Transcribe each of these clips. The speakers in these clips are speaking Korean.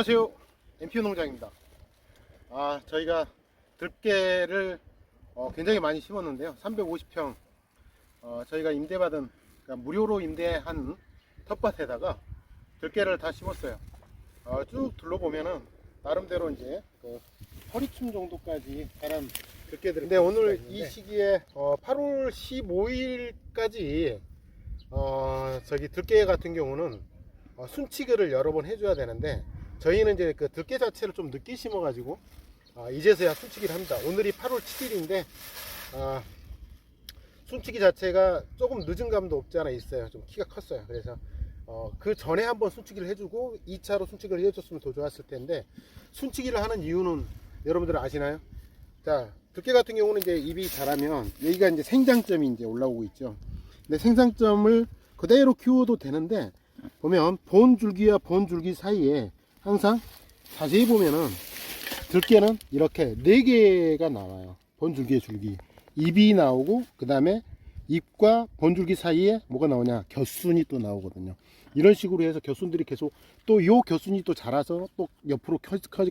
안녕하세요. MPU 농장입니다. 아, 저희가 들깨를 어, 굉장히 많이 심었는데요. 350평 어, 저희가 임대받은 그러니까 무료로 임대한 텃밭에다가 들깨를 다 심었어요. 어, 쭉 둘러보면은 나름대로 이제 그 허리춤 정도까지 자란 들깨들. 근데 오늘 이 시기에 어, 8월 15일까지 어, 저기 들깨 같은 경우는 어, 순치기를 여러 번 해줘야 되는데 저희는 이제 그 들깨 자체를 좀 늦게 심어가지고 아, 이제서야 순치기를 합니다. 오늘이 8월 7일인데 아, 순치기 자체가 조금 늦은 감도 없지 않아 있어요. 좀 키가 컸어요. 그래서 어, 그 전에 한번 순치기를 해주고 2차로 순치기를 해줬으면 더 좋았을 텐데 순치기를 하는 이유는 여러분들 아시나요? 자, 들깨 같은 경우는 이제 입이 자라면 여기가 이제 생장점이 이제 올라오고 있죠. 근데 생장점을 그대로 키워도 되는데 보면 본 줄기와 본 줄기 사이에 항상 자세히 보면은 들깨는 이렇게 네 개가 나와요. 본 줄기의 줄기. 입이 나오고 그 다음에 잎과 본 줄기 사이에 뭐가 나오냐? 겨순이 또 나오거든요. 이런 식으로 해서 겨순들이 계속 또 요 겨순이 또 자라서 또 옆으로 켜, 켜,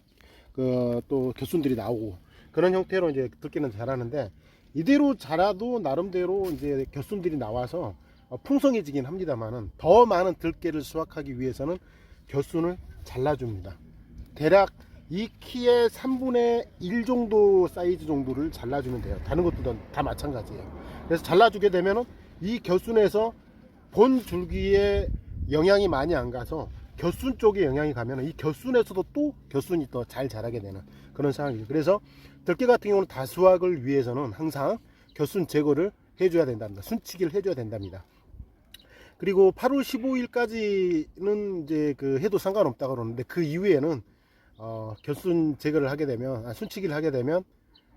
그, 또 겨순들이 나오고 그런 형태로 이제 들깨는 자라는데 이대로 자라도 나름대로 이제 겨순들이 나와서 어, 풍성해지긴 합니다만은 더 많은 들깨를 수확하기 위해서는 겨순을 잘라줍니다. 대략 이 키의 3분의 1 정도 사이즈 정도를 잘라주면 돼요. 다른 것도 다 마찬가지예요. 그래서 잘라주게 되면은 이 겨순에서 본 줄기에 영향이 많이 안 가서 겨순 쪽에 영향이 가면 이 겨순에서도 또 겨순이 더 잘 자라게 되는 그런 상황이죠. 그래서 들깨 같은 경우는 다수확을 위해서는 항상 겨순 제거를 해줘야 된답니다. 순치기를 해줘야 된답니다. 그리고 8월 15일까지는 이제 그 해도 상관없다 그러는데 그 이후에는 어, 겨순 제거를 하게 되면 아, 순치기를 하게 되면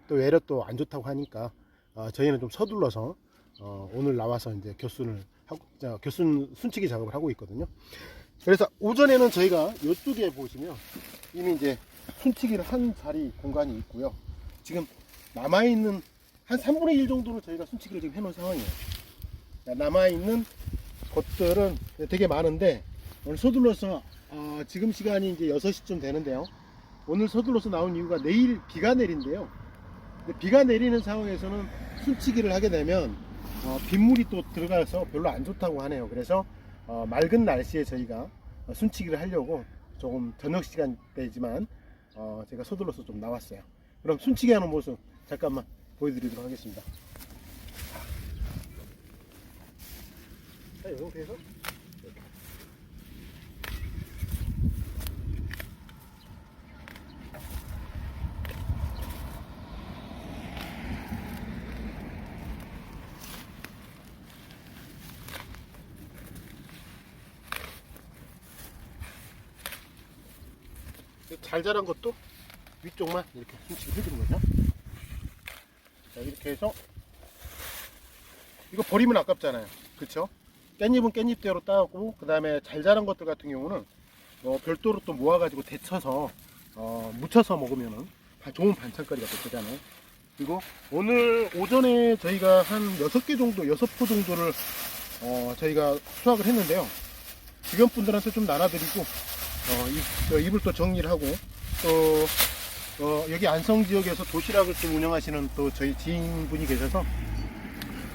또또안 좋다고 하니까 어, 저희는 좀 서둘러서 어, 오늘 나와서 이제 겨순을 하고 자, 겨순 순치기 작업을 하고 있거든요. 그래서 오전에는 저희가 이쪽에 보시면 이미 이제 순치기를 한 자리 공간이 있고요. 지금 남아 있는 한 3분의 1 정도를 저희가 순치기를 지금 해놓은 상황이에요. 남아 있는 것들은 되게 많은데 오늘 서둘러서 어, 지금 시간이 이제 6시쯤 되는데요. 오늘 서둘러서 나온 이유가 내일 비가 내린대요. 비가 내리는 상황에서는 순치기를 하게 되면 어, 빗물이 또 들어가서 별로 안 좋다고 하네요. 그래서 어, 맑은 날씨에 저희가 어, 순치기를 하려고 조금 저녁 시간대지만 어, 제가 서둘러서 좀 나왔어요. 그럼 순치기 하는 모습 잠깐만 보여드리도록 하겠습니다. 이 상태에서 잘 자란 것도 위쪽만 이렇게 순치기 해주는 거죠. 자, 이렇게 해서 이거 버리면 아깝잖아요. 그쵸? 깻잎은 깻잎대로 따고 그 다음에 잘 자란 것들 같은 경우는 어, 별도로 또 모아가지고 데쳐서 어, 묻혀서 먹으면은 다 좋은 반찬거리가 또 되잖아요. 그리고 오늘 오전에 저희가 한 6개 정도, 6포 정도를 어, 저희가 수확을 했는데요. 주변 분들한테 좀 나눠드리고 어, 이, 저 입을 또 정리를 하고 또 어, 여기 안성 지역에서 도시락을 좀 운영하시는 또 저희 지인분이 계셔서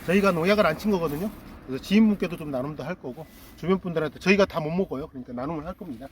저희가 농약을 안 친 거거든요. 그래서 지인분께도 좀 나눔도 할 거고 주변 분들한테 저희가 다 못 먹어요. 그러니까 나눔을 할 겁니다.